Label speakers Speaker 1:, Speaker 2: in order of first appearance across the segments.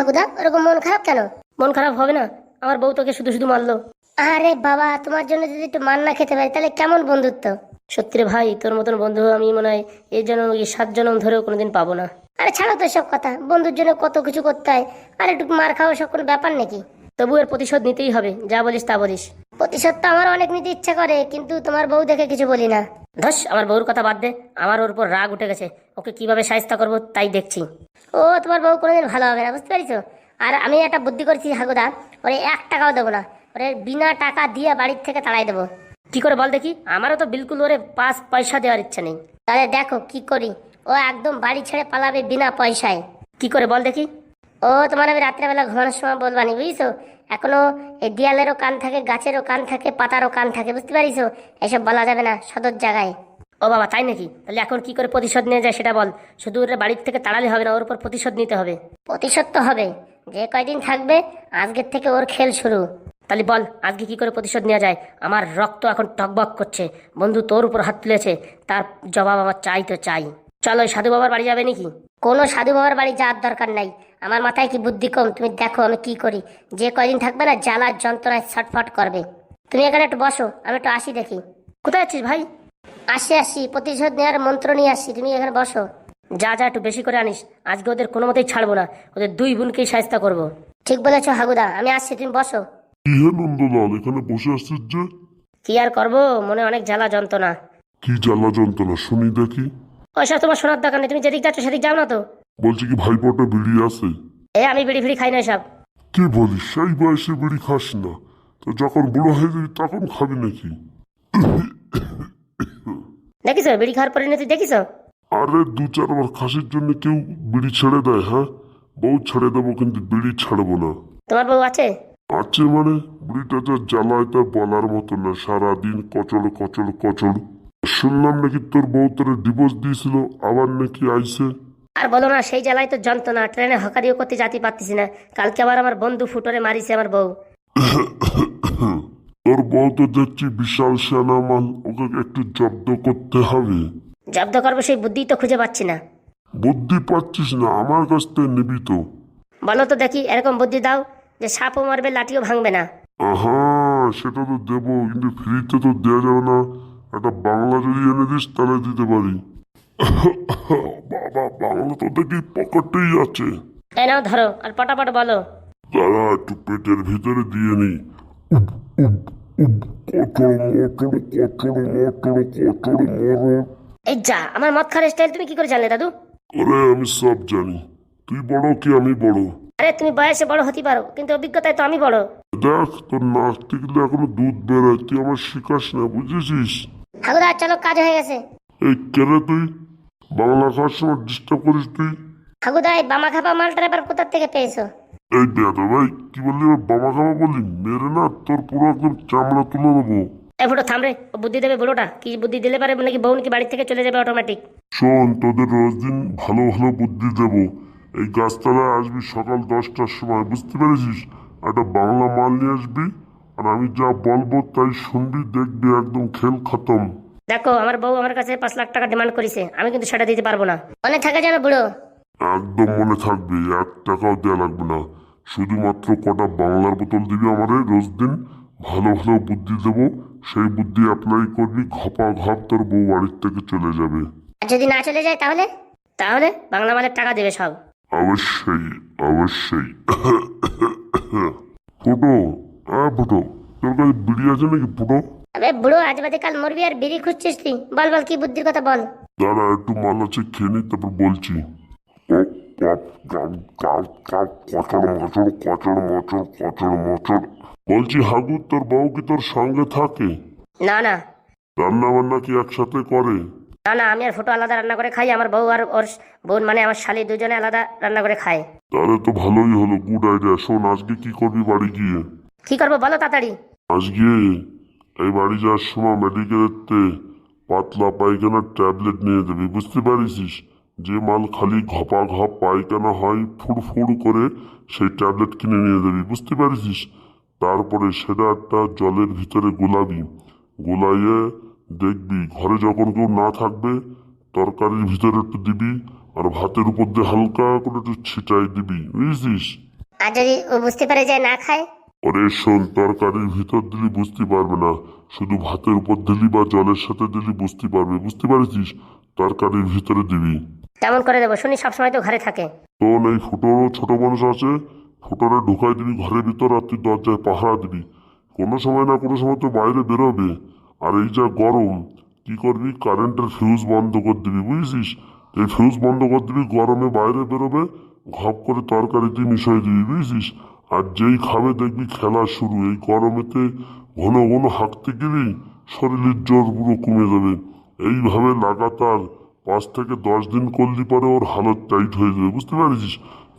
Speaker 1: হাগুদা ওরকম মন খারাপ কেন?
Speaker 2: মন খারাপ হবে না। আমার বউ তোকে শুধু শুধু মারলো।
Speaker 1: আরে বাবা তোমার জন্য যদি একটু মান না খেতে পারি তাহলে কেমন বন্ধুত্ব?
Speaker 2: সত্যি রে ভাই তোর মতন বন্ধু আমি মনে হয় এই জন্য এই সাত জনম ধরেও কোনোদিন পাবো না।
Speaker 1: আরে ছাড়ো তো সব কথা বন্ধুর জন্য কত কিছু করতে হয়। আর একটু মার খাওয়া সব কোনো ব্যাপার নাকি?
Speaker 2: তবু এর প্রতিশোধ নিতেই হবে যা বলিস তা বলিস।
Speaker 1: প্রতিশোধ তো আমার অনেক নিতে ইচ্ছা করে কিন্তু তোমার বউ দেখে কিছু বলি না।
Speaker 2: ধস আমার বউর কথা বাদ দে। আমার ওর উপর রাগ উঠে গেছে। ওকে কীভাবে সাহিত্য করব তাই দেখছি।
Speaker 1: ও তোমার বউ কোনোদিন ভালো হবে না বুঝতে পারিছো? আর আমি একটা বুদ্ধি করেছি হাগুদা ওরে এক টাকাও দেবো না। ওরে বিনা টাকা দিয়ে বাড়ির থেকে তাড়াই দেবো।
Speaker 2: কি করে বল দেখি? আমারও তো বিলকুল ওরে পাঁচ পয়সা দেওয়ার ইচ্ছা নেই।
Speaker 1: তাহলে দেখো কি করি। ও একদম বাড়ি ছেড়ে পালাবে বিনা পয়সায়।
Speaker 2: কি করে বল দেখি?
Speaker 1: ও তোমার আমি রাত্রেবেলা ঘুমানোর সময় বলবানি বুঝছ এখনও এই দেয়ালেরও কান থাকে গাছেরও কান থাকে পাতারও কান থাকে বুঝতে পারিছো এসব বলা যাবে না সদর জায়গায়।
Speaker 2: ও বাবা তাই নাকি? তাহলে এখন কি করে প্রতিশোধ নিয়ে যায় সেটা বল। শুধু ওর বাড়ির থেকে তাড়ালে হবে না ওর উপর প্রতিশোধ নিতে হবে।
Speaker 1: প্রতিশোধ তো হবে। যে কয়দিন থাকবে আজকের থেকে ওর খেল শুরু।
Speaker 2: তাহলে বল আজকে কি করে প্রতিশোধ নেওয়া যায়? আমার রক্ত এখন টকবক করছে। বন্ধু তোর উপর হাত তুলেছে। তার জবাব আমার চাই তো চাই। চলো সাধু বাবার বাড়ি যাবে নাকি?
Speaker 1: কোনো সাধু বাবার বাড়ি যাওয়ার দরকার নাই। আমার মাথায় কি বুদ্ধি কম? তুমি দেখো আমি কি করি। যে কয়দিন থাকবে না জ্বালার যন্ত্রণায় ছটফট করবে। তুমি এখানে একটু বসো আমি একটু আসি দেখি।
Speaker 2: কোথায় আছিস ভাই?
Speaker 1: আসি আসি প্রতিশোধ নেওয়ার মন্ত্র নিয়ে আসছি তুমি এখানে বসো।
Speaker 2: যা যা একটু বেশি করে আনিস আজকে ওদের কোনো মতেই ছাড়বো না। ওদের দুই বোনকেই সাহায্য করব।
Speaker 1: ঠিক বলেছ হাগুদা আমি আসছি তুমি বসো।
Speaker 3: কি হে নন্দলাল এখানে বসে আসছিস যে?
Speaker 2: কি আর করব? মনে অনেক জ্বালা যন্ত্রণা।
Speaker 3: কি জ্বালা যন্ত্রণা শুনি দেখি।
Speaker 2: ওইসব তোমার শোনার দরকার নেই তুমি যেদিক যাচ্ছ সেদিক যাও না তো।
Speaker 3: বলছি কি ভাইপোটা বিড়ি আছে?
Speaker 2: এ আমি বিড়ি ফিড়ি খাই না সব
Speaker 3: কি বলিস সেই বয়সে বিড়ি খাস না। তো যখন বুড়ো হয়ে যাবি তখন খাবি নাকি?
Speaker 2: দেখিস বিড়ি খাওয়ার পরিণতি দেখিস?
Speaker 3: আরে দু চারবার খাসির জন্য কেউ বিড়ি ছেড়ে দেয় হ্যাঁ? বউ ছেড়ে দেবো কিন্তু বিড়ি ছাড়বো না।
Speaker 2: তোমার বউ আছে?
Speaker 3: আছে মানে বুড়িটা যা জ্বালায় তা বলার মতো না সারাদিন কচল কচল কচল। শুনলাম নাকি তোর বউ তোর ডিভোর্স দিয়েছিল আবার নাকি আইছে?
Speaker 2: আর বলো না সেই জ্বালায় তো যন্ত্রণা ট্রেনে হকারিও করতে যাতে পারতেছি না। কালকে আবার আমার বন্ধু ফুটরে মারিছে আমার বউ।
Speaker 3: তোর বউ তো দেখছি বিশাল সেনা মাল ওকে একটু জব্দ করতে হবে।
Speaker 2: জব্দ করব সেই বুদ্ধি তো খুঁজে পাচ্ছি না।
Speaker 3: বুদ্ধি পাচ্ছিস না আমার কাছ থেকে নিবি তো।
Speaker 2: বলো তো দেখি এরকম বুদ্ধি দাও যে সাপও মারবে লাঠিও ভাঙবে না।
Speaker 3: আহা সেটা তো দেবো কিন্তু ফ্রিতে তো দেওয়া যাবে না। একটা বাংলা যদি এনে দিস তাহলে দিতে পারি। বাবা বাংলা তো দেখি পকেটেই আছে।
Speaker 2: এই নাও ধরো আর পটাপট বলো।
Speaker 3: দাঁড়া একটু পেটের ভিতরে দিয়ে নি।
Speaker 2: এই যা আমার মদ খাওয়ার স্টাইল তুমি কি করে জানলে দাদু?
Speaker 3: আরে আমি সব জানি। তুই বড় কি আমি বড়?
Speaker 2: আরে তুমি বয়সে বড় হতে পারো কিন্তু অভিজ্ঞতায় তো আমি বড়।
Speaker 3: দেখ তোর নাক থেকে এখনও দুধ বেরোয় তুই আমার শিখাস না বুঝেছিস?
Speaker 1: হাগুদা চলো কাজ হয়ে গেছে।
Speaker 3: এই কেন তুই? বাংলা খাওয়ার সময় ডিস্টার্ব করিস তুই।
Speaker 1: এই বামা খাপা মালটার এবার কোথার থেকে পেয়েছ?
Speaker 3: এই বেদা ভাই কি বললি এবার বাবা খাওয়া বললি? মেরে না তোর পুরো একদম চামড়া তুলে দেবো।
Speaker 2: এই ফুটো থাম রে ও বুদ্ধি দেবে বুড়োটা। কি বুদ্ধি দিলে পারে নাকি বউ নাকি বাড়ি থেকে চলে যাবে অটোমেটিক
Speaker 3: শোন তোদের রোজ দিন ভালো ভালো বুদ্ধি দেব। এই গাছতলায় আসবি সকাল দশটার সময় বুঝতে পেরেছিস? একটা বাংলা মাল নিয়ে আসবি আর আমি যা বলব তাই শুনবি দেখবি একদম খেল খতম।
Speaker 2: দেখো আমার বউ আমার কাছে পাঁচ লাখ টাকা ডিমান্ড করেছে আমি কিন্তু সেটা দিতে পারব না।
Speaker 1: মনে থাকে যেন বুড়ো?
Speaker 3: একদম মনে থাকবে এক টাকাও দেওয়া লাগবে না। শুধুমাত্র কটা বাংলার বোতল দিবি আমারে রোজ দিন ভালো ভালো বুদ্ধি দেবো সেই বুদ্ধি অ্যাপ্লাই করবি ঘপা ঘপ তোর বউ বাড়ির থেকে চলে যাবে।
Speaker 1: আর যদি না চলে যায় তাহলে?
Speaker 2: তাহলে বাংলা মালের টাকা দেবে সব।
Speaker 3: অবশ্যই অবশ্যই। ফুটো হ্যাঁ ফুটো তোর কাছে বিড়ি আছে নাকি ফুটো?
Speaker 1: আবে বুড়ো আজ বাদে কাল মরবি আর বিড়ি খুঁজছিস তুই। বল বল কি বুদ্ধির কথা বল।
Speaker 3: দাঁড়া একটু মাল আছে খেয়ে নি তারপর বলছি। বলছি হাগু তোর বউ কি তোর সঙ্গে থাকে?
Speaker 2: না না।
Speaker 3: রান্না বান্না কি একসাথে করে?
Speaker 2: না না আমি আর ফটো আলাদা রান্না করে খাই আমার বউ আর ওর বোন মানে আমার শালি দুজনে আলাদা রান্না করে খায়।
Speaker 3: তাহলে তো ভালোই হলো গুড আইডিয়া শোন আজকে কি করবি বাড়ি গিয়ে?
Speaker 2: কি করব বলো তাড়াতাড়ি।
Speaker 3: আজকে এই বাড়ি যাওয়ার সময় মেডিকেলেতে পাতলা পায়খানার ট্যাবলেট নিয়ে যাবি বুঝতে পারিস যে মাল খালি ঘপা ঘপ পায়খানা হয় ফুড়ফুড় করে সেই ট্যাবলেট কিনে নিয়ে যাবি বুঝতে পারিস তারপরে সেটা একটা জলের ভিতরে গোলাবি। গোলাইয়ে দেখবি, ঘরে যখন কেউ না থাকবে, তরকারির ভিতরে একটু দিবি আর ভাতের উপর দিয়ে হালকা করে একটু ছিটাই দিবি, বুঝেছিস?
Speaker 1: আর যদি ও বুঝতে পারে যে না খায়
Speaker 3: ওরে শোন তরকারির ভিতর দিলি বুঝতে পারবে না। শুধু ভাতের উপর দিলি বা জলের সাথে দিলি বুঝতে পারবে। বুঝতে পারছিস? তরকারির ভিতরে দিবি।
Speaker 2: কেমন করে দেবো। শুনি সবসময় তো ঘরে থাকে।
Speaker 3: তোর এই ফুটোরও ছোট মানুষ আছে। ফুটোরে ঢুকাই দিবি ঘরের ভিতর আর তুই দরজায় পাহারা দিবি। কোনো সময় না কোনো সময় তো বাইরে বেরোবে। আর এই যা গরম কি করবি? কারেন্টের ফিউজ বন্ধ করে দিবি বুঝেছিস? এই ফিউজ বন্ধ করে দিবি গরমে বাইরে বেরোবে ঘপ করে তরকারিতে মিশিয়ে দিবি, বুঝেছিস? আর যেই খাবে দেখবি খেলা শুরু। এই গরমেতে ঘন ঘন হাঁকতে গেলি শরীরের জোর পুরো কমে যাবে। এইভাবে লাগাতার পাঁচ থেকে দশ দিন করলি পরে ওর হালত টাইট হয়ে যাবে, বুঝতে পারছিস?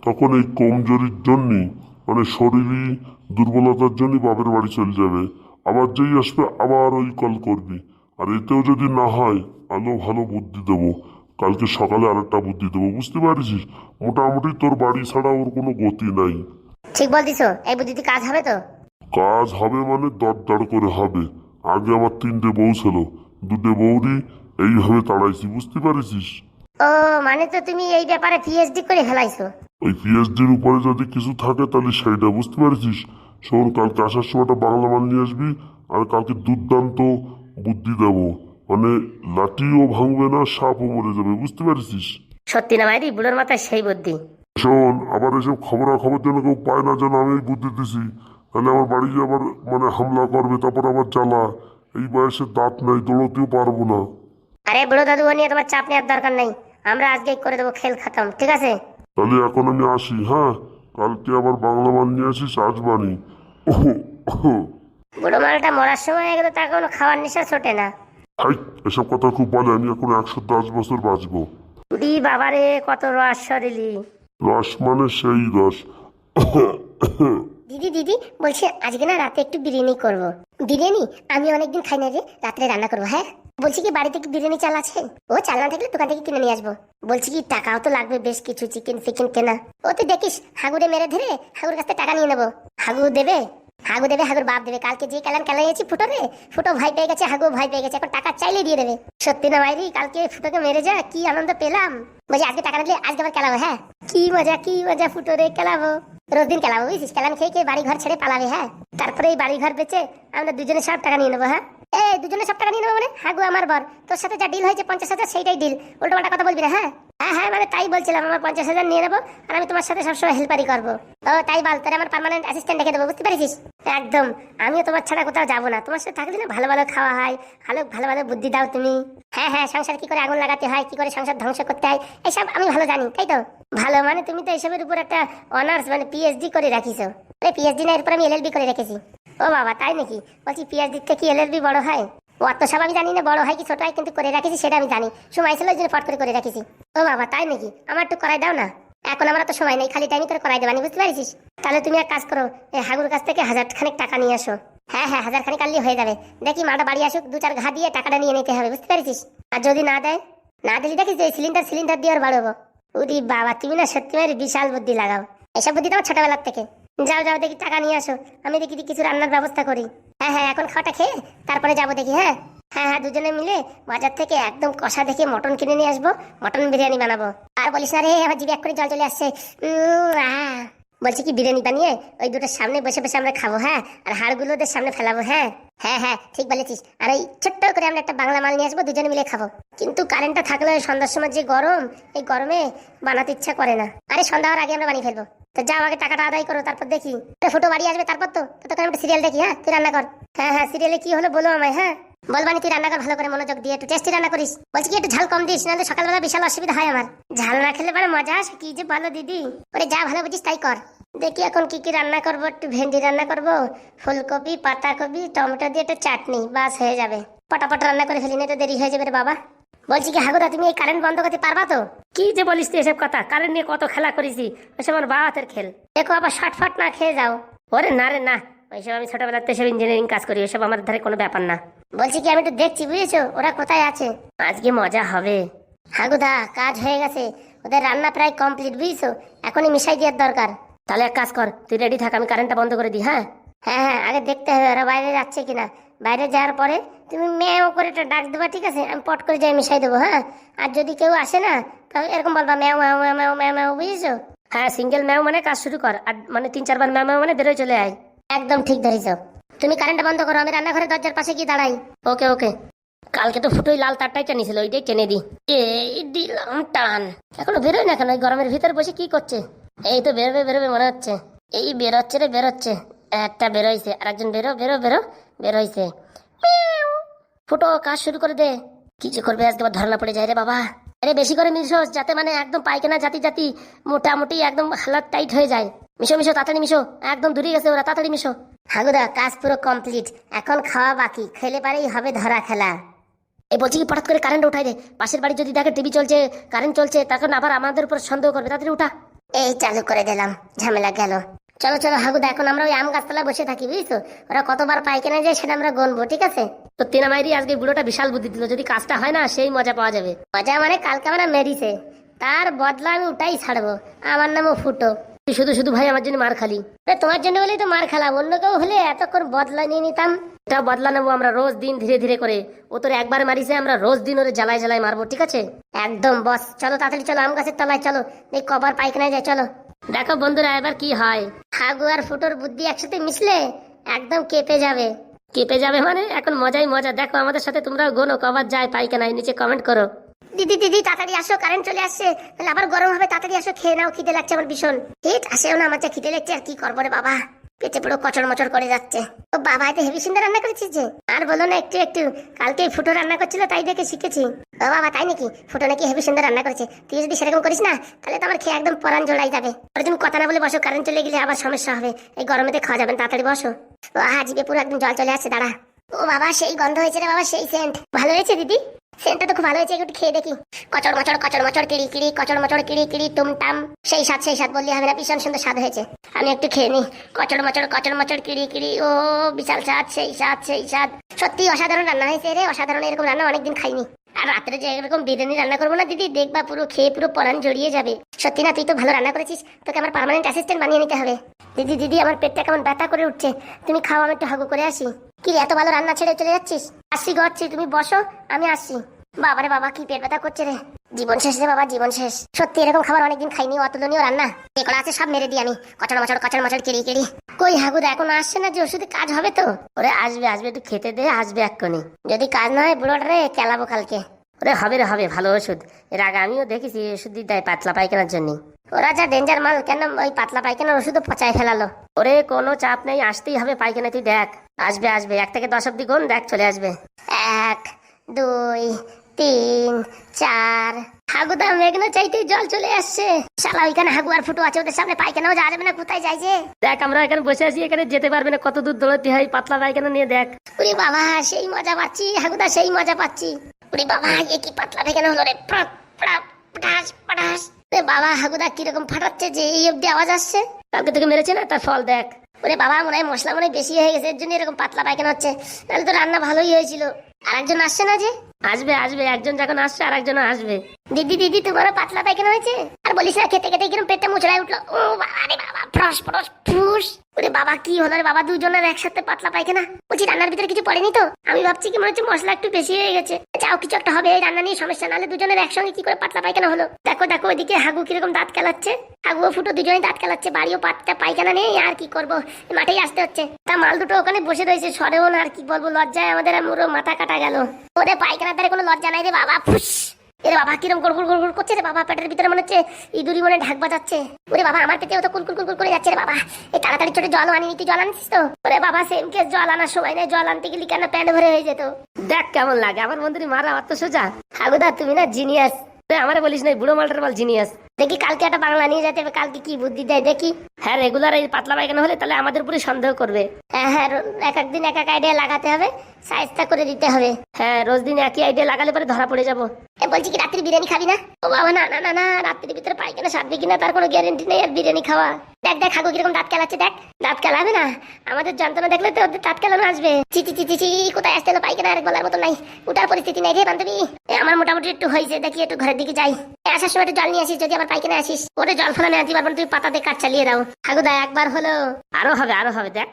Speaker 3: তখন এই কমজোরির জন্যই মানে শরীরই দুর্বলতার জন্যই বাপের বাড়ি চলে যাবে। আবার যেই আসবে আবার ওই কল করবি। আর এতেও যদি না হয়, আলো ভালো বুদ্ধি দেবো। কালকে সকালে আরেকটা বুদ্ধি দেবো বুঝতে পারছিস? মোটামুটি তোর বাড়ি ছাড়া ওর কোনো গতি নাই।
Speaker 1: ঠিক বলতিস এই বুদ্ধিতে কাজ হবে তো?
Speaker 3: কাজ হবে মানে দরদর করে হবে। আগে আমার তিনটে বউ ছিল দুটো বউরই এইভাবে তাড়াইছি বুঝতে পারছিস?
Speaker 1: ও মানে তো তুমি এই ব্যাপারে পিএইচডি করে ফেলাইছো
Speaker 3: ওই পিএইচডির উপরে যদি কিছু থাকে তাহলে সেইটা বুঝতে পারছিস? শোন কালকে আসার সময়টা বাংলা মাল নিয়ে আসবি আর কালকে দুর্দান্ত বুদ্ধি দেব। মানে লাঠিও ভাঙবে না সাপও মরে যাবে বুঝতে পারছিস?
Speaker 2: সত্যি না মাইরি বুড়োর মাথায় সেই বুদ্ধি।
Speaker 3: শোন আবার এসব খবরা খবর যেন কেউ পায় না যেন আমি বুদ্ধি দিছি। তাহলে আমার বাড়ি আবার মানে হামলা করবে তারপর আবার জ্বালা এই বয়সে দাঁত নাই দৌড়তেও পারব না।
Speaker 1: আরে বুড়ো দাদু নিয়ে তোমার চাপ নেওয়ার দরকার নেই। আমরা আজকেই করে দেবো খেল খতম ঠিক আছে?
Speaker 3: তাহলে এখন আমি আসি হ্যাঁ? কালকে আবার বাংলা মাল নিয়ে আসিস আজ বানি।
Speaker 1: বুড়ো মালটা মরার সময় গেলে তার কোনো খাওয়ার নেশা ছোটে না।
Speaker 3: হাই এসব কথা খুব বলে আমি এখন একশো দশ বছর বাঁচবো।
Speaker 2: উডি বাবারে কত রস সরিলি
Speaker 3: রস মানে সেই রস।
Speaker 1: দিদি দিদি বলছি আজকে না রাতে একটু বিরিয়ানি করব। বিরিয়ানি? আমি অনেকদিন খাই না রে রাত্রে রান্না করব হ্যাঁ? বলছি কি বাড়িতে কি বিরিয়ানি চাল আছে? ও চাল না থাকলে দোকান থেকে কিনে নিয়ে আসব। বলছি কি টাকাও তো লাগবে বেশ কিছু চিকেন ফিকেন কেনা। ও তুই দেখিস হাগুরে মেরে ধরে হাগুর কাছ থেকে টাকা নিয়ে নেব। হাগু দেবে? হাগু দেবে, হাগুর বাপ দেবে। কালকে যে কেলান কেলাইয়েছি ফুটো রে ফুটো ভয় পেয়ে গেছে হাগু ভয় পেয়ে গেছে। এখন টাকা চাইলে দিয়ে দেবে। সত্যি না ভাইরি, কালকে ফুটোকে মেরে যা, কি আনন্দ পেলাম। বলছি, আজকে টাকা দিলে আজকে আবার খেলাবো হ্যাঁ? কি মজা কি মজা ফুটো রে খেলাবো রোজ দিন খেলাবো বুঝিস খেলাম খেয়ে খেয়ে বাড়ি ঘর ছেড়ে পালাবে হ্যাঁ? তারপরে এই বাড়ি ঘর বেচে আমরা দুজনে সব টাকা নিয়ে নেব হ্যাঁ? এই, দুজনে সব টাকা নিয়ে নেব মানে? হাগু আমার বর। তোর সাথে যা ডিল হয়েছে পঞ্চাশ হাজার, সেইটাই ডিল উল্টো পাল্টা কথা বলবি না হ্যাঁ? হ্যাঁ হ্যাঁ মানে তাই বলছিলাম, আমার পঞ্চাশ হাজার নিয়ে নেব আর আমি তোমার সাথে সবসময় হেল্পারি করব। ও, তাই বল, তোর আমার পার্মানেন্ট অ্যাসিস্ট্যান্ট রেখে দেবো, বুঝতে পারিস একদম। আমিও তোমার ছাড়া কোথাও যাব না। তোমার সাথে থাকলে ভালো ভালো খাওয়া হয়, ভালো ভালো ভালো বুদ্ধি দাও তুমি। হ্যাঁ হ্যাঁ সংসার কি করে আগুন লাগাতে হয়, কি করে সংসার ধ্বংস করতে হয়, এসব আমি ভালো জানি, তাই তো? ভালো মানে তুমি তো এসবের উপর একটা অনার্স মানে পিএইচডি করে রাখিছো। আরে পিএইচডি না, এরপর আমি এলএলবি করে রেখেছি। ও বাবা, তাই নাকি? বলছি পিএইচডি থেকে কি এলএলবি বড় হয়? ও অত সব আমি জানি না, বড় হয় কি, ছোট হয়, কিন্তু করে রাখেছি, সেটা আমি জানি। সময় ছিল ওই জন্য ফট করে করে রাখেছি। ও বাবা, তাই নাকি? আমার একটু করাই দাও না। এখন আমার তো সময় নেই, খালি টাইমই করে করাই দেবানি বুঝতে পারছিস তাহলে তুমি এক কাজ করো, এই হাগুর কাছ থেকে হাজার খানিক টাকা নিয়ে আসো। হ্যাঁ হ্যাঁ হাজার খানিক আনলে হয়ে যাবে। দেখি মাটা বাড়ি আসুক, দু চার ঘা দিয়ে টাকাটা নিয়ে নিতে হবে, বুঝতে পারছিস আর যদি না দেয়? না দিলি দেখিস, যে সিলিন্ডার সিলিন্ডার দিয়ে আর বাড়াবো। উরি বাবা, তুমি না সত্যি বিশাল বুদ্ধি লাগাও। এসব বুদ্ধি তোমার ছোটবেলার থেকে। যাও যাও, দেখি টাকা নিয়ে আসো। আমি দেখি কিছু রান্নার ব্যবস্থা করি। হ্যাঁ হ্যাঁ এখন খাওয়াটা খেয়ে তারপরে যাব দেখি হ্যাঁ? হ্যাঁ হ্যাঁ দুজনে মিলে বাজার থেকে একদম কষা দেখে মটন কিনে নিয়ে আসব, মটন বিরিয়ানি বানাবো। আর বলিস না রে, আমার জিভে এক করে জল চলে আসছে। বলছি কি, বিরিয়ানি বানিয়ে ওই দুটোর সামনে বসে বসে আমরা খাব হ্যাঁ? আর হাড়গুলো ওদের সামনে ফেলাবো হ্যাঁ? হ্যাঁ হ্যাঁ ঠিক বলেছিস। আর এই ছোট্ট করে আমরা একটা বাংলা মাল নিয়ে আসব, দুজনে মিলে খাব। কিন্তু কারেন্টটা থাকলে সন্ধ্যার সময় যে গরম, এই গরমে বানাতে ইচ্ছা করে না। আরে, সন্ধ্যা হওয়ার আগে আমরা বানিয়ে ফেলব। তো যাও আগে টাকাটা আদায় করো, তারপর দেখি। ফটো বাড়ি আসবে, তারপর তো? ততক্ষণ একটা সিরিয়াল দেখি হ্যাঁ? তুই রান্না কর? হ্যাঁ হ্যাঁ সিরিয়ালে কি হলো বলো আমায় হ্যাঁ? বলবানি তুই রান্না কর, ভালো করে মনোযোগ দিয়ে, একটু টেস্টি রান্না করিস। বলছি কি, একটু ঝাল কম দিস, নাহলে সকালবেলা বিশাল অসুবিধা হয় আমার। ঝাল না খেলে পরে মজা আসে কি যে ভালো দিদি? ওরে, যা ভালো বুঝিস তাই কর। দেখি এখন কি কি রান্না করব, একটু ভেন্ডি রান্না করব, ফুলকপি, পাতাকপি, টমেটো দিয়ে একটা চাটনি, বাস হয়ে যাবে। পটাপট রান্না করে ফেলি, না তো দেরি হয়ে যাবে রে বাবা। বলছি কি হাগুদা তুমি এই কারেন্ট বন্ধ করতে পারবা তো?
Speaker 2: কি যে বলিস তুই এসব কথা? কারেন্ট নিয়ে কত খেলা করেছি? ওইসব আমার বাবা হাতের খেল।
Speaker 1: দেখো আবার শর্টফট না খেয়ে যাও।
Speaker 2: ওরে না রে না। ওইসব আমি ছোটবেলাতে এসব ইঞ্জিনিয়ারিং কাজ করি ওইসব আমার ধারে কোনো ব্যাপার না।
Speaker 1: বলছি কি আমি একটু দেখছি বুঝেছ? ওরা কোথায় আছে?
Speaker 2: আজকে মজা হবে।
Speaker 1: হাগুদা কাজ হয়ে গেছে। ওদের রান্না প্রায় কমপ্লিট বুঝছ? এখনই মিশাই দেওয়ার দরকার।
Speaker 2: তাহলে এক কাজ কর তুই রেডি থাক আমি কারেন্টটা বন্ধ করে দিই হ্যাঁ?
Speaker 1: হ্যাঁ হ্যাঁ আগে দেখতে হবে ওরা বাইরে যাচ্ছে কিনা। বাইরে যাওয়ার পরে তুমি মেয়েও করে একটা ডাক দেবা, ঠিক আছে? আমি পট করে যাই, মিশাই দেবো হ্যাঁ? আর যদি কেউ আসে না, তাহলে এরকম বলবা, ম্যাও ম্যাও ম্যাও ম্যাও ম্যাও ম্যাও, বুঝেছ?
Speaker 2: হ্যাঁ সিঙ্গেল ম্যাও মানে কাজ শুরু কর, আর মানে তিন, চারবার ম্যাও ম্যাও মানে বেরোয় চলে আয়।
Speaker 1: একদম ঠিক ধরেছ। তুমি কারেন্টটা বন্ধ করো, আমি রান্নাঘরের দরজার পাশে গিয়ে দাঁড়াই।
Speaker 2: ওকে ওকে। কালকে তো ফুটোই লাল তারটাই টেনেছিল ওইটাই টেনে দি। এই দিলাম টান। এখনও বেরোয় না কেন? ওই গরমের ভিতর বসে কি করছে? এই তো বেরোবে বেরোবে মনে হচ্ছে। এই বেরোচ্ছে রে, বেরোচ্ছে। একটা বেরোইছে আর একজন বেরো বেরো বেরো। বেরোইছে। ফুটো, কাজ শুরু করে দে। কিছু করবে আজকে আবার ধরনা পড়ে যায় রে বাবা। আরে বেশি করে মিশোস যাতে মানে একদম পায়খানা জাতি জাতি মোটামুটি একদম হালাত টাইট হয়ে যায়। মিশো মিশো, তাড়াতাড়ি মিশো। একদম দূরে গেছে ওরা, তাড়াতাড়ি মিশো।
Speaker 1: হাগুদা, কাজ পুরো কমপ্লিট এখন খাওয়া বাকি। খেলে পারেই হবে ধরা খেলা।
Speaker 2: এই বলছি কি, হঠাৎ করে কারেন্ট উঠাই দে পাশের বাড়ি যদি দেখে টিভি চলছে কারেন্ট চলছে, তখন আবার আমাদের উপর সন্দেহ করবে। তাড়াতাড়ি উঠা।
Speaker 1: এই চালু করে দিলাম। ঝামেলা গেল। চলো চলো হাগুদা এখন আমরা ওই আম গাছতলা বসে থাকি বুঝছ? ওরা কতবার পায়খানা যায় সেটা আমরা গনবো ঠিক আছে?
Speaker 2: তো তেনা মাইরি আজকে বুড়োটা বিশাল বুদ্ধি দিল। যদি কাজটা হয় না সেই মজা পাওয়া যাবে।
Speaker 1: মজা মানে কালকে আমরা মেরিছে। তার বদলা আমি ওটাই ছাড়বো। আমার নামও ফুটো।
Speaker 2: তুই শুধু শুধু ভাই আমার জন্য মার খালি।
Speaker 1: তোমার জন্য বলেই তো মার খেলাম। অন্য কেউ হলে এতক্ষণ বদলা নিয়ে নিতাম।
Speaker 2: এটা বদলা নেব আমরা রোজ দিন ধীরে ধীরে করে। ও তোর একবার মারিছে আমরা রোজ দিন ওরে জ্বালায় জ্বালায় মারবো ঠিক আছে?
Speaker 1: একদম বস। চলো তাড়াতাড়ি চলো আম গাছের তলায় চলো। এই কবার পায়খানায় যায় চলো।
Speaker 2: দেখো বন্ধুরা, এবার কি হয়?
Speaker 1: হাগু আর ফুটোর বুদ্ধি একসাথে মিশলে একদম কেঁপে যাবে।
Speaker 2: কেঁপে যাবে মানে? এখন মজাই মজা। দেখো, আমাদের সাথে তোমরাও গোনো, কবার যায়, পাইকানায়, নিচে কমেন্ট করো।
Speaker 1: দিদি দিদি, তাড়াতাড়ি আসো কারেন্ট চলে আসছে। তাহলে আবার গরম হবে, তাড়াতাড়ি আসো, খেয়ে নাও, খিদে লাগছে আমার ভীষণ। হেট আসেও না, আমার যা খিদে লাগছে, আর কি করব রে বাবা? পেটে পুরো কচর মচর করে যাচ্ছে। ও বাবা, এতে হেভি সুন্দর রান্না করেছিস যে? আর বলো না, একটু একটু। কালকে ফুটো রান্না করছিল, তাই দেখে শিখেছি। ও বাবা, তাই নাকি? ফুটো নাকি হেভি সুন্দর রান্না করেছে। তুই যদি সেরকম করিস না, তাহলে তো আমার খেয়ে একদম পরান জোড়াই যাবে। আর তুমি কথা না বলে বসো কারেন্ট চলে গেলে আবার সমস্যা হবে। এই গরমেতে খাওয়া যাবেন তাড়াতাড়ি বসো। ও হাজিবে পুরো একদম জল চলে আসছে, দাঁড়া। ও বাবা, সেই গন্ধ হয়েছে রে বাবা, সেই সেন্ট ভালো হয়েছে দিদি? সেন্টটা তো খুব ভালো হয়েছে, একটু খেয়ে দেখি। কচড় মচড় কচড় মচড়, কিড়ি কিড়ি, কচড় মচড়, কিড়ি কিড়ি টুমটাম সেই স্বাদ সেই স্বাদ বললি হবে না, ভীষণ সুন্দর স্বাদ হয়েছে। আমি একটু খেয়ে নিই। কচড় মচড় কচড় মচড়, কিড়ি কিড়ি, ও বিশাল স্বাদ, সেই স্বাদ সেই স্বাদ। সত্যি অসাধারণ রান্না হয়েছে রে, অসাধারণ এরকম রান্না অনেকদিন খাইনি। আর রাত্রে যে এরকম বিরিয়ানি রান্না করব না, দিদি? দেখবা পুরো খেয়ে পুরো পরান জড়িয়ে যাবে। সত্যি না, তুই তো ভালো রান্না করেছিস। তোকে আমার পার্মানেন্ট অ্যাসিস্ট্যান্ট বানিয়ে নিতে হবে। দিদি দিদি, আমার পেটটা কেমন ব্যথা করে উঠছে। তুমি খাও, আমি একটু হাগু করে আসি। কি এত ভালো রান্না ছেড়ে চলে যাচ্ছিস? আসছি গচ্ছি তুমি বসো, আমি আসছি বাবারে বাবা, কি পেট ব্যথা করছে রে। জীবন শেষ রে বাবা, জীবন শেষ। সত্যি এরকম খাবার অনেকদিন খাইনি, অতুলনীয় রান্না। যে কলা আছে সব মেরে দিই আমি। কচড় মচড় কচড় মচড়, কেড়ি কেড়ি। কই হাগুদা এখন আসছে না যে ওষুধে কাজ হবে তো?
Speaker 2: ওরে আসবে আসবে, একটু খেতে দে, আসবে এক্ষুনি।
Speaker 1: যদি কাজ না হয় বুড়োটা রে কেলাবো কালকে।
Speaker 2: ওরে হবে রে, হবে, ভালো ওষুধ। এর আগে আমিও দেখেছি ওষুধ দেয় পাতলা পায়খানার জন্য।
Speaker 1: ওরা যা ডেঞ্জার মাল, কেন ওই পাতলা পায়খানার ওষুধও পচায় ফেলালো।
Speaker 2: ওরে কোনো চাপ নেই, আসতেই হবে পায়খানা, তুই দেখ। আসবে আসবে, এক থেকে দশ অব্দি গুণ, দেখ, চলে আসবে।
Speaker 1: এক, দুই তিন চার। হাগুদা মেঘনা চাইতে জল চলে আসছে। শালা ওইখানে হাগু আর ফুটো আছে ওদের সামনে পায়খানাও যাওয়া যাবে না কোথায় যাই যে?
Speaker 2: দেখ আমরা এখানে বসে আছি এখানে যেতে পারবে না কত দূর দৌড়াতে হয় পাতলা পায়খানা নিয়ে দেখ।
Speaker 1: উরি বাবা সেই মজা পাচ্ছি হাগুদা সেই মজা পাচ্ছি। উরি বাবা এ কি পাতলা পায়খানা হলো রে প্রাপ, প্রাপ, পটাস, বাবা হাগুদা কীরকম ফাটাচ্ছে যে এই অব্দি আওয়াজ আসছে।
Speaker 2: কালকে থেকে মেরেছে না তার ফল দেখ।
Speaker 1: ওরে বাবা মনে হয় মশলা মনে বেশি হয়ে গেছে এর জন্য এরকম পাতলা পায়খানা হচ্ছে। তাহলে তো রান্না ভালোই হয়েছিল। আর একজন আসছে না যে?
Speaker 2: আসবে আসবে একজন যখন আসছে আর একজন আসবে।
Speaker 1: দিদি দিদি তোমারও পাতলা পায়খানা হয়েছে? আর বলিস না খেতে খেতে কিরম পেটে মুচড়ায় উঠল। ও বাবা রে বাবা ফ্রস ফ্রস ফুস বাবা কি হলো রে বাবা? দুজনের একসাথে পাতলা পায়খানা। বলছি, রান্নার ভিতরে কিছু পড়েনি তো? আমি ভাবছি কি মনে হচ্ছে মশলা একটু বেশি হয়ে গেছে। যাও, কিছু একটা হবে, এই রান্না নিয়ে সমস্যা। নাহলে দুজনের একসঙ্গে কি করে পাতলা পায়খানা হলো? দেখো দেখো ওইদিকে হাগু কীরকম দাঁত কেলাচ্ছে হাগু ফুটো দুজনেই দাঁত কেলাচ্ছে বাড়িও পাতটা পায়খানা নেই, আর কি করব? মাঠেই আসতে হচ্ছে। তা মাল দুটো ওখানে বসে রয়েছে, সরেও না, আর কি বলব? লজ্জায় আমাদের মুরো মাথা কাটা গেল। ওরে, পায়খানার দ্বারা কোনো লজ্জা নাই রে বাবা। ফুস! এরে বাবা, কিরম গুড় গুড় গুড় করছে রে বাবা, পেটের ভিতরে মনে হচ্ছে ইঁদুরি মনে ঢাক বাজাচ্ছে। ওরে বাবা, আমার পেটেও তো কুল কুল করে যাচ্ছে রে বাবা। এই তাড়াতাড়ি ছোট জল আনি তুই জল আনছিস তো? ওরে বাবা সেম কেস জল আনার সময় নেই, জল আনতে গেলে কেন প্যান্ট ভরে হয়ে যেত?
Speaker 2: দেখ কেমন লাগে, আমার বন্ধুরি মারা অত সোজা।
Speaker 1: হাগুদা, তুমি না জিনিয়াস তুই
Speaker 2: আমার বলিস না বুড়ো মালটার বল জিনিয়াস
Speaker 1: দেখি কালকে একটা বাংলা নিয়ে যেতে হবে কালকে কি বুদ্ধি দেয় দেখি।
Speaker 2: হ্যাঁ রেগুলার এই পাতলা পায়খানা হলে তাহলে আমাদের উপরে সন্দেহ করবে।
Speaker 1: হ্যাঁ হ্যাঁ এক একদিন এক এক আইডিয়া লাগাতে হবে সাইজটা করে দিতে হবে।
Speaker 2: হ্যাঁ রোজ দিন একই আইডিয়া লাগালে পরে ধরা পড়ে যাব।
Speaker 1: বলছি কি রাত্রি বিরিয়ানি খাবি না? ও বাবা না না না না রাত্রির ভিতরে পায়খানা সারবে কিনা তার কোনো গ্যারেন্টি নেই আর বিরিয়ানি খাওয়া। দেখ দেখ হাগু কীরকম দাঁত কেলাচ্ছে দেখ। দাঁত কেলাবে না? আমাদের যন্ত্রণা দেখলে তো ওদের দাঁত কেলানো আসবে। চিচি চিচি চি কোথায় আসতে হলো? পায়খানা আর বলার মতো নাই। ওটার পরিস্থিতি নাই রে বান্ধবী। এ, আমার মোটামুটি একটু হয়েছে দেখি একটু ঘরের দিকে যাই। আসার সময় জল নিয়ে আসিস যদি আবার পায়খানা আসিস। ওরে জল ফেলানো আনতে পারবেন তুই পাতা দিয়ে কাঠ চালিয়ে দাও। হাগুদা একবার হলো।
Speaker 2: আরও হবে আরও হবে দেখ।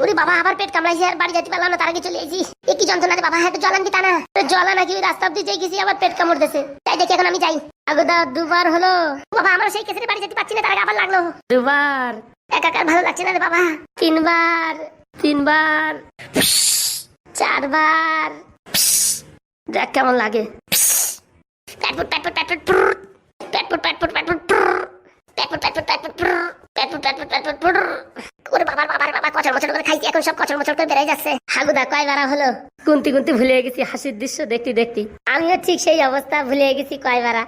Speaker 1: ওরে বাবা আবার পেট কামড়াইছে আর বাড়ি যেতে পারলাম না তার আগে চলে এসেছি এ কি যন্ত্রণা রে বাবা হ্যাঁ জল আনবি তা না। তো জল আনা কি ওই রাস্তা অব্দি গেছি আবার পেট কামড় দিছে তাই দেখি এখন আমি যাই। আগদা দুবার হলো।
Speaker 4: বাবা আমার সেই কেসের বাড়ি যেতে পারছি না তার আগে আবার লাগল।
Speaker 1: দুবার।
Speaker 4: একাকার ভালো লাগছে না রে বাবা।
Speaker 1: তিনবার। তিনবার। চারবার। দেখ কেমন লাগে।
Speaker 4: প্যাটপুট বাবার বাবার বাবা কচর মচর করে খাইছি, এখন সব কচর মচর করে বেড়ে যাচ্ছে।
Speaker 1: হাগুদা, কয় বারা হলো? গুনতি কুন্তি ভুলে গেছি, হাসির দৃশ্য, দেখতে দেখতে। আমিও ঠিক সেই অবস্থা, ভুলে গেছি, কয় বারা।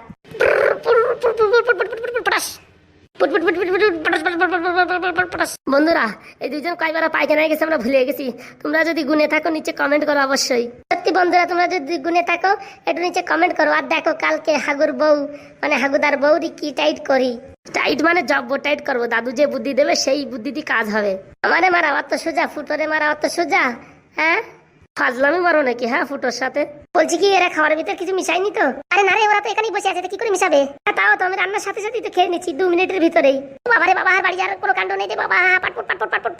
Speaker 1: বন্ধুরা, এই দুইজন কয়বার পায়খানায় গেছে, আমরা ভুলে গেছি। তোমরা যদি গুনে থাকো, নিচে কমেন্ট করো অবশ্যই। সত্যি বন্ধুরা, তোমরা যদি গুনে থাকো, একটু নিচে কমেন্ট করো। আর দেখো, কালকে হাগুর বউ মানে হাগুদার বউরি কি টাইট করি। টাইট মানে জব্ব টাইট করব। দাদু যে বুদ্ধি দেবে, সেই বুদ্ধি দিয়ে কাজ হবে। আমারে মারা অত সোজা। ফুটোরে মারা অত সোজা। হ্যাঁ? ফাজলামি মারো নাকি হ্যাঁ ফুটোর সাথে?
Speaker 4: বলছি কি, এরা খাওয়ার ভিতরে কিছু মিশাইনি তো? আরে না রে, ওরা তো এখানেই বসে আছে কি করে মিশাবে?
Speaker 1: তাও তো, আমি রান্নার সাথে সাথেই তো খেয়ে নিচ্ছি, দু মিনিটের ভিতরেই।
Speaker 4: বাবারে, বাবা বাড়ি যাওয়ার কোনো কাণ্ড নেই রে, বাবা পাটপুট পাটপুট পাটপুট